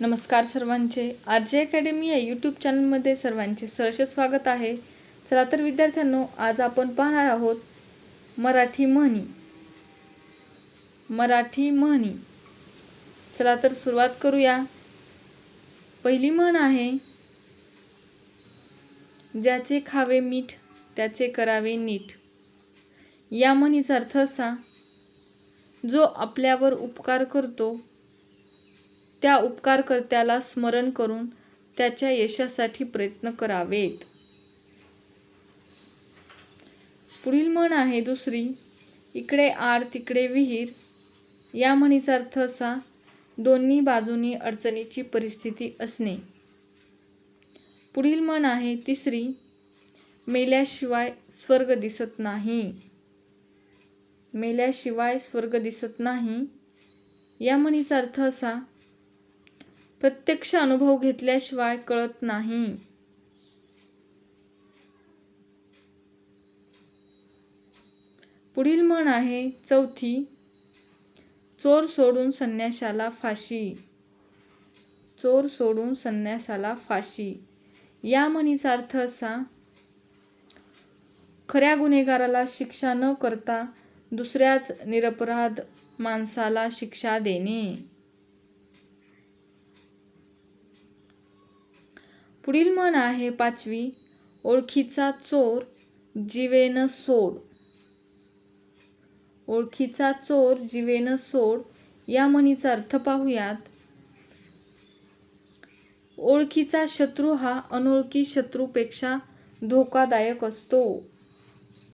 नमस्कार सर्वांचे. R J academy या यूट्यूब चॅनलमध्ये सर्वांचे सहर्ष स्वागत आहे. चला तर विद्यार्थ्यांनो आज आपण पाहणार आहोत मराठी म्हणी. मराठी म्हणी. चला तर सुरुवात करूया. पहिली म्हण आहे ज्याचे खावे मीठ त्याचे करावे नीट. या म्हणीचा अर्थ असा जो आपल्यावर उपकार करतो त्या उपकारकर्त्याला स्मरण करून त्याच्या यशासाठी प्रयत्न करावेत. पुढील म्हण आहे दुसरी इकडे आर तिकडे विहीर. या म्हणीचा अर्थ असा दोन्ही बाजूनी अडचणीची परिस्थिती असणे. पुढील म्हण आहे तिसरी मेल्याशिवाय स्वर्ग दिसत नाही. मेल्याशिवाय स्वर्ग दिसत नाही. या म्हणीचा अर्थ असा प्रत्यक्ष अनुभव घेतल्याशिवाय कळत नाही. पुढील म्हण आहे चौथी चोर सोडून संन्याशाला फाशी. चोर सोडून संन्यासाला फाशी. या म्हणीचा अर्थ असा खऱ्या गुन्हेगाराला शिक्षा न करता दुसऱ्याच निरपराध माणसाला शिक्षा देणे. पुढील म्हण आहे पाचवी ओळखीचा चोर जीवेन सोड. ओळखीचा चोर जीवेन सोड या म्हणीचा अर्थ पाहूयात. ओळखीचा शत्रू हा अनोळखी शत्रूपेक्षा धोकादायक असतो.